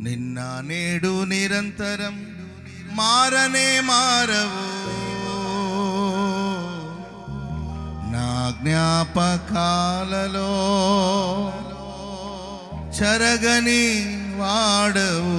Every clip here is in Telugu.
నిన్న నేడు నిరంతరం మారనే మారవు. నా జ్ఞాపకాలలో చరగని వాడవు.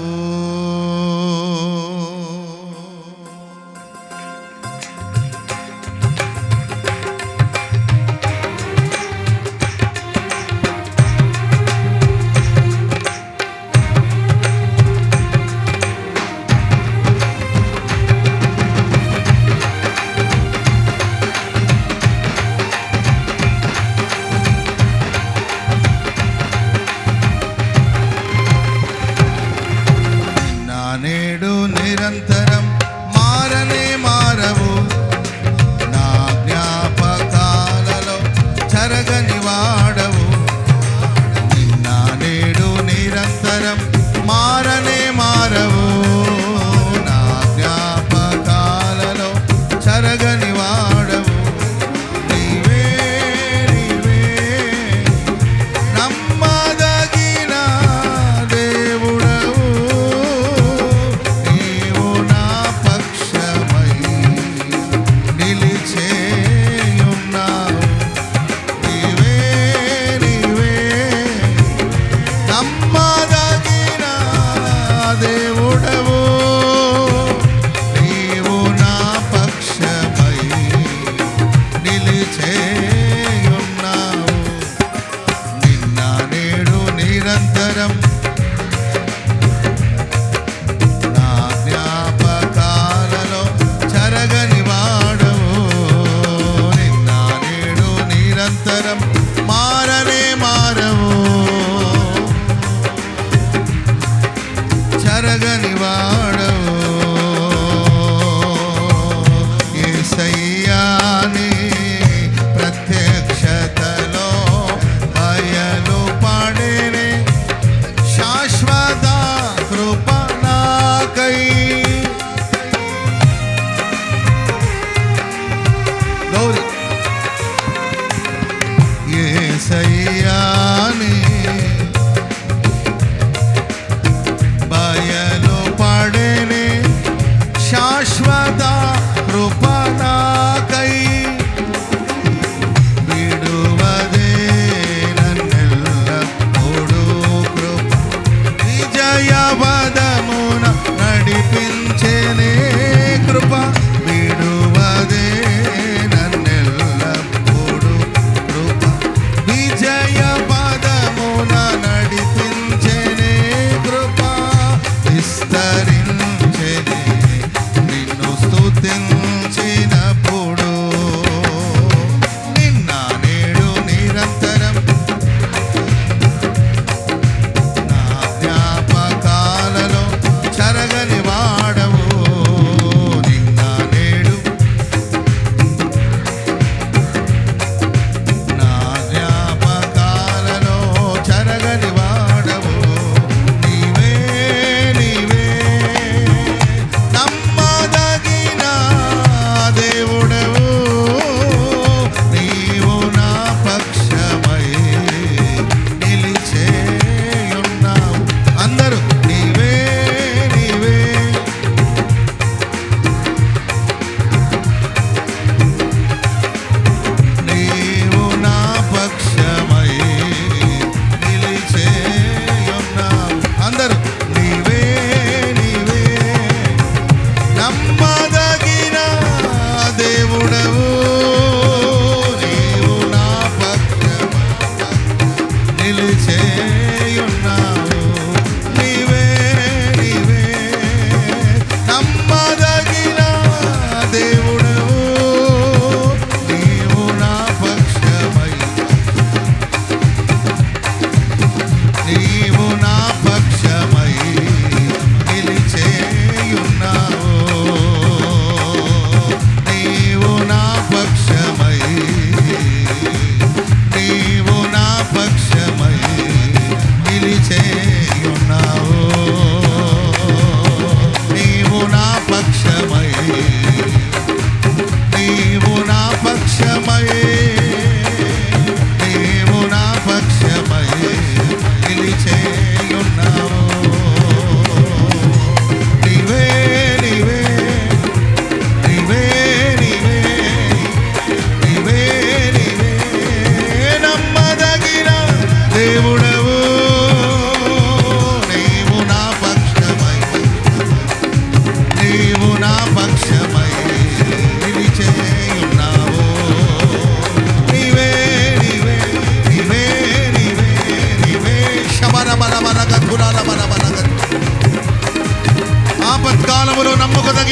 నరగని వాడవు నిన్న నేడు నిరంతరం మారని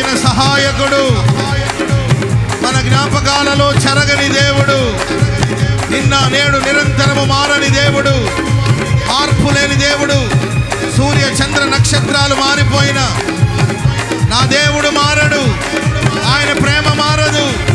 నమ్ముకదగిన సహాయకుడు. మన జ్ఞాపకాలలో చెరగని దేవుడు. నిన్న నేడు నిరంతరము మారని దేవుడు. మార్పు లేని దేవుడు. సూర్య చంద్ర నక్షత్రాలు మారిపోయిన నా దేవుడు మారడు. ఆయన ప్రేమ మారదు.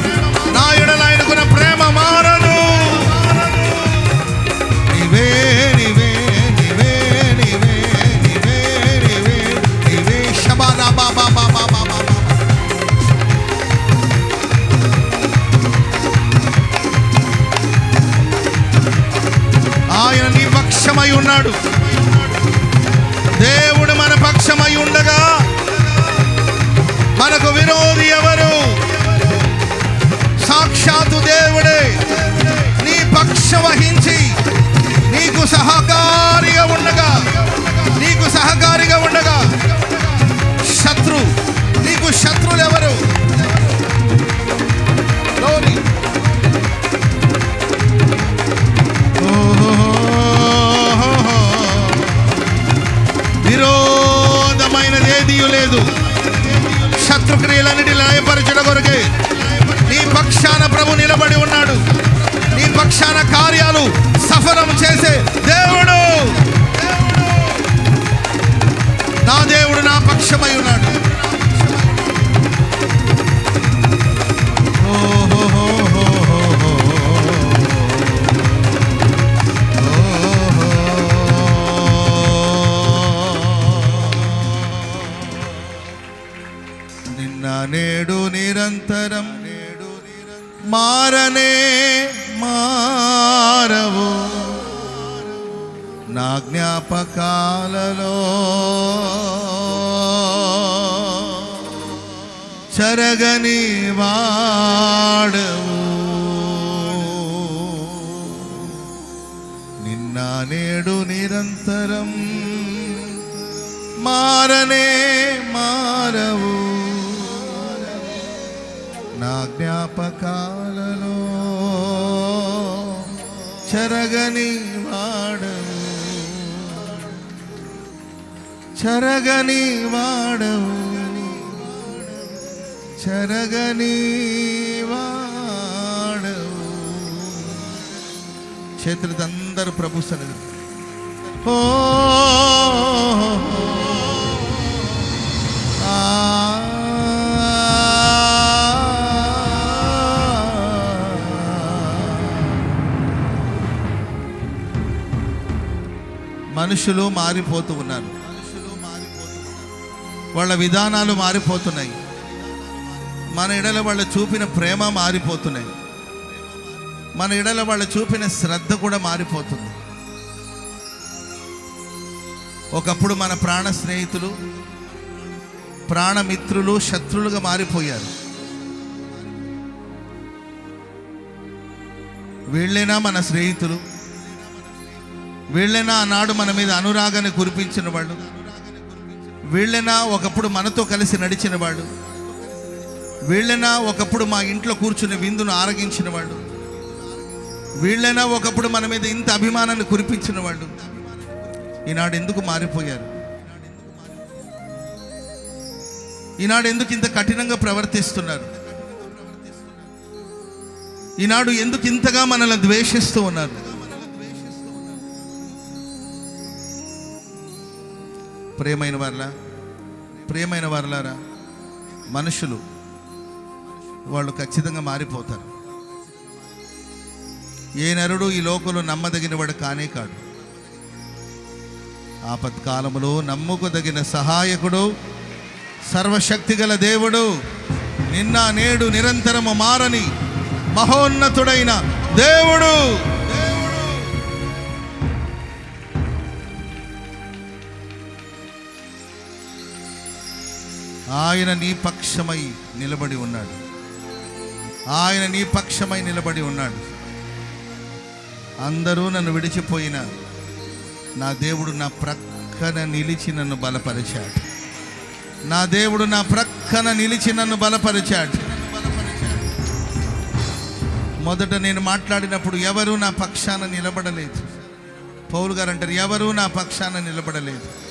నా జ్ఞాపకాలలో. చరగని వాడవు. నిన్న నేడు నిరంతరం మారనే మారవు. నా జ్ఞాపకాలలో చెరగని వాడవు. చెరగని వాడవు. చెరగని వాడవు. చేతులతో అందరూ ప్రభు సన్నిధి ఓ మనుషులు మారిపోతూ ఉన్నారు. వాళ్ళ విధానాలు మారిపోతున్నాయి. మన ఎడల వాళ్ళు చూపిన ప్రేమ మారిపోతున్నాయి. మన ఎడల వాళ్ళు చూపిన శ్రద్ధ కూడా మారిపోతుంది. ఒకప్పుడు మన ప్రాణ స్నేహితులు ప్రాణమిత్రులు శత్రులుగా మారిపోయారు. వీళ్ళైనా మన స్నేహితులు వీళ్ళైనా ఆనాడు మన మీద అనురాగాన్ని కురిపించిన వాళ్ళు. వీళ్ళైనా ఒకప్పుడు మనతో కలిసి నడిచిన వాళ్ళు. వీళ్ళైనా ఒకప్పుడు మా ఇంట్లో కూర్చుని విందును ఆరగించిన వాళ్ళు. వీళ్ళైనా ఒకప్పుడు మన మీద ఇంత అభిమానాన్ని కురిపించిన వాళ్ళు. ఈనాడు ఎందుకు మారిపోయారు? ఈనాడు ఎందుకు ఇంత కఠినంగా ప్రవర్తిస్తున్నారు? ఈనాడు ఎందుకు ఇంతగా మనల్ని ద్వేషిస్తూ ఉన్నారు? ప్రేమైన వారలా? ప్రియమైన వారలారా? మనుషులు వాళ్ళు ఖచ్చితంగా మారిపోతారు. ఏ నరుడు ఈ లోకంలో నమ్మదగిన వాడు కానే కాడు. ఆపత్కాలములో నమ్ముకుదగిన సహాయకుడు సర్వశక్తి గల దేవుడు నిన్న నేడు నిరంతరము మారని మహోన్నతుడైన దేవుడు. ఆయన నీ పక్షమై నిలబడి ఉన్నాడు. ఆయన నీ పక్షమై నిలబడి ఉన్నాడు. అందరూ నన్ను విడిచిపోయిన నా దేవుడు నా ప్రక్కన నిలిచి నన్ను బలపరిచాడు. నా దేవుడు నా ప్రక్కన నిలిచి నన్ను బలపరిచాడు. మొదట నేను మాట్లాడినప్పుడు ఎవరూ నా పక్షాన నిలబడలేదు. పౌలు గారు అంటారు ఎవరూ నా పక్షాన నిలబడలేదు.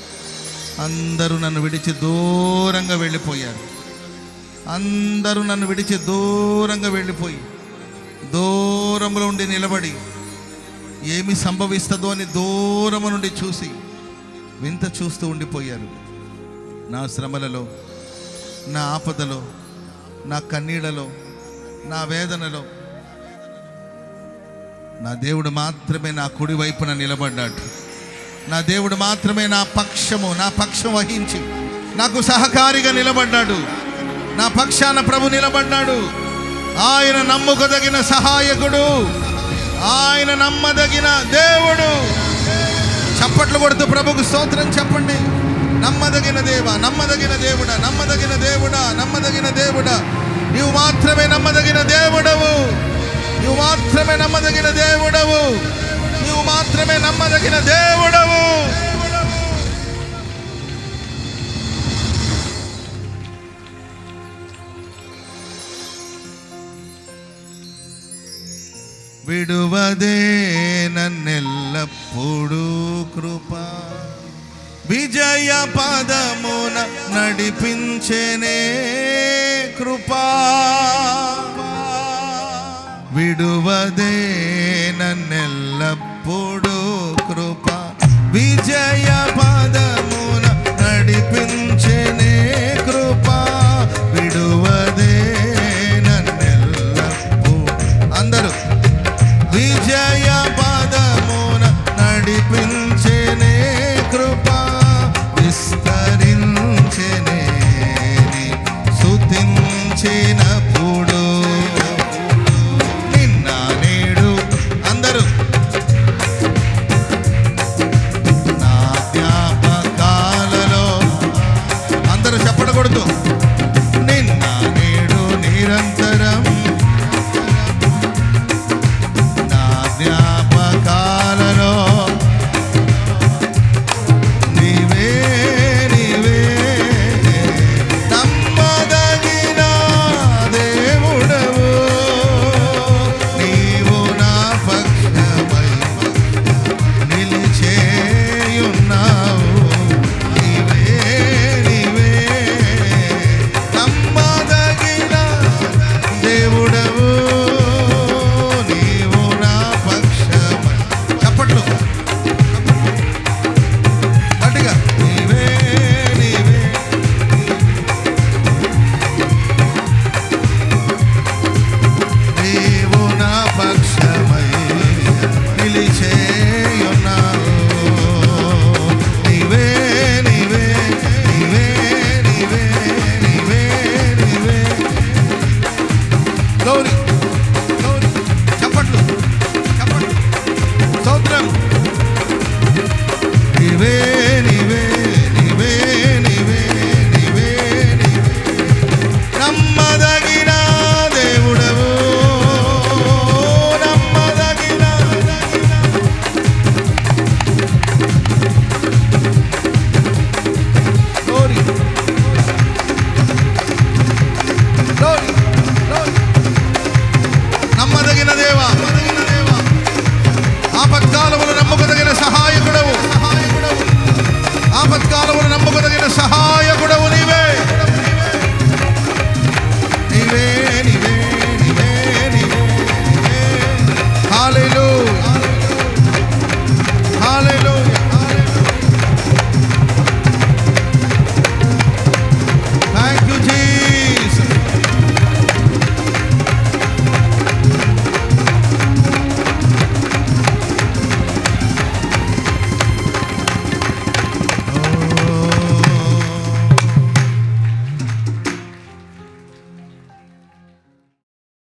అందరూ నన్ను విడిచి దూరంగా వెళ్ళిపోయారు. అందరూ నన్ను విడిచి దూరంగా వెళ్ళిపోయి దూరంలో ఉండి నిలబడి ఏమి సంభవిస్తుందో అని దూరము నుండి చూసి వింత చూస్తూ ఉండిపోయారు. నా శ్రమలలో నా ఆపదలో నా కన్నీళ్ళలో నా వేదనలో నా దేవుడు మాత్రమే నా కుడివైపున నిలబడ్డాడు. నా దేవుడు మాత్రమే నా పక్షము నా పక్షం వహించి నాకు సహకారిగా నిలబడ్డాడు. నా పక్షాన ప్రభు నిలబడ్డాడు. ఆయన నమ్ముకదగిన సహాయకుడు. ఆయన నమ్మదగిన దేవుడు. చప్పట్లు కొడుతూ ప్రభుకు స్తోత్రం చెప్పండి. నమ్మదగిన దేవ నమ్మదగిన దేవుడా నమ్మదగిన దేవుడా నమ్మదగిన దేవుడా. నీవు మాత్రమే నమ్మదగిన దేవుడవు. నువ్వు మాత్రమే నమ్మదగిన దేవుడవు. నువ్వు మాత్రమే నమ్మదగిన దేవుడవు. విడువదే నన్నెల్లప్పుడూ కృప. విజయ పదమున నడిపించేనే కృపా. విడువదే నెల్లప్పుడు కృప విజయ పదమున నడిపించనే gordos.